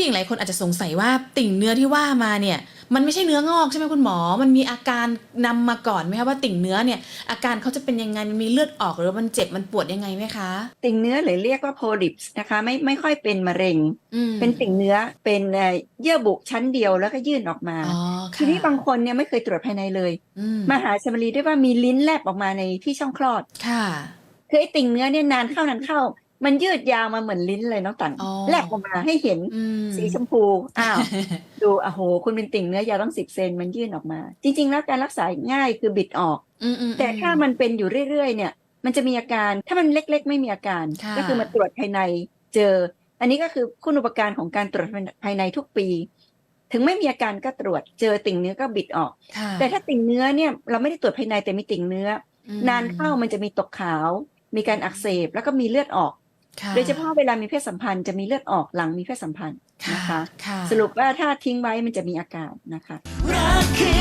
ผู้หญิงหลายคนอาจจะสงสัยว่าติ่งเนื้อที่ว่ามาเนี่ยมันไม่ใช่เนื้องอกใช่ไหมคุณหมอ มันมีอาการนำมาก่อนไหมคะว่าติ่งเนื้อเนี่ยอาการเขาจะเป็นยังไงมันมีเลือดออกหรือว่ามันเจ็บมันปวดยังไงไหมคะ ติ่งเนื้อหรือเรียกว่าโพลิปส์นะคะไม่ไม่ค่อยเป็นมะเร็งอืมเป็นติ่งเนื้อเป็นเอ่อเยื่อบุชั้นเดียวแล้วก็ยื่นออกมาอ๋อทีนี้บางคนเนี่ยไม่เคยตรวจภายในเลยอืมมาหาชมรีได้ว่ามีลิ้นแลบออกมาในที่ช่องคลอดค่ะคือไอ้ติ่งเนื้อเนี่ยนานเข้านานเข้า มันยืดยาวมาเหมือนลิ้นเลยน้องตันอ๋อแลบออกมาให้เห็นอืม สีชมพู อ้าว ดูอะโห คุณเป็นติ่งเนื้อยาวต้องสิบเซนมันยื่นออกมา จริง ๆ แล้วการรักษาง่ายคือบิดออก อืมอืมแต่ถ้ามันเป็นอยู่เรื่อยๆ เนี่ย มันจะมีอาการ ถ้ามันเล็กๆ ไม่มีอาการ ค่ะ ก็คือมาตรวจภายในเจอ อันนี้ก็คือคุณอุปการของการตรวจภายในทุกปี ถึงไม่มีอาการก็ตรวจเจอติ่งเนื้อก็บิดออก ค่ะแต่ถ้าติ่งเนื้อเนี่ยเราไม่ได้ตรวจภายในแต่มีติ่งเนื้อ อืม นานเข้ามันจะมีตกขาว มีการอักเสบแล้วก็มีเลือดออกค่ะ โดยเฉพาะเวลามีเพศสัมพันธ์จะมีเลือดออกหลังมีเพศสัมพันธ์ค่ะนะคะค่ะสรุปว่าถ้าทิ้งไว้มันจะมีอาการนะคะรักคืออะไร